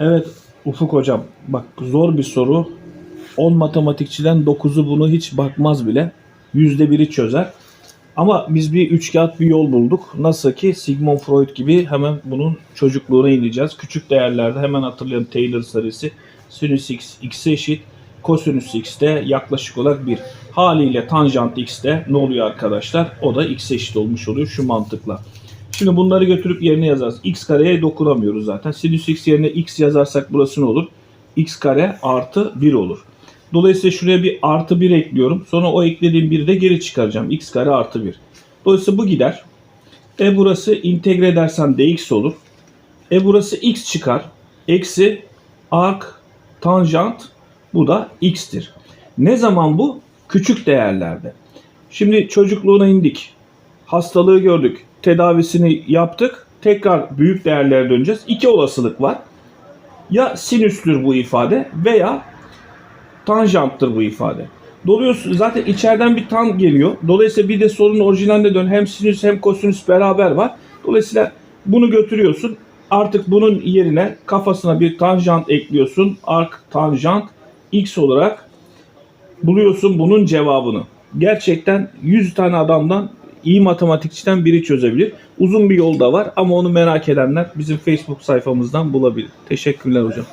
Evet Ufuk hocam bak zor bir soru. 10 matematikçiden 9'u bunu hiç bakmaz bile. %1'i çözer. Ama biz bir üç kağıt bir yol bulduk. Nasıl ki Sigmund Freud gibi hemen bunun çocukluğuna ineceğiz. Küçük değerlerde hemen hatırlayalım Taylor serisi. Sinüs x x'e eşit. Kosinüs x de yaklaşık olarak 1. Haliyle tanjant x de ne oluyor arkadaşlar? O da x'e eşit olmuş oluyor şu mantıkla. Şimdi bunları götürüp yerine yazarız. x kareye dokunamıyoruz zaten. Sinüs x yerine x yazarsak burası ne olur? x kare artı 1 olur. Dolayısıyla şuraya bir artı 1 ekliyorum. Sonra o eklediğim 1'i de geri çıkaracağım. x kare artı 1. Dolayısıyla bu gider. E burası integre edersen dx olur. E burası x çıkar. Eksi arc tanjant bu da x'tir. Ne zaman bu? Küçük değerlerde. Şimdi çocukluğuna indik. Hastalığı gördük. Tedavisini yaptık. Tekrar büyük değerlere döneceğiz. İki olasılık var. Ya sinüstür bu ifade veya tanjanttır bu ifade. Dolayısıyla zaten içeriden bir tan geliyor. Dolayısıyla bir de sorunun orijinaline dön. Hem sinüs hem kosinüs beraber var. Dolayısıyla bunu götürüyorsun. Artık bunun yerine kafasına bir tanjant ekliyorsun. Ark tanjant x olarak buluyorsun bunun cevabını. Gerçekten 100 tane adamdan iyi matematikçiden biri çözebilir. Uzun bir yol da var ama onu merak edenler bizim Facebook sayfamızdan bulabilir. Teşekkürler hocam.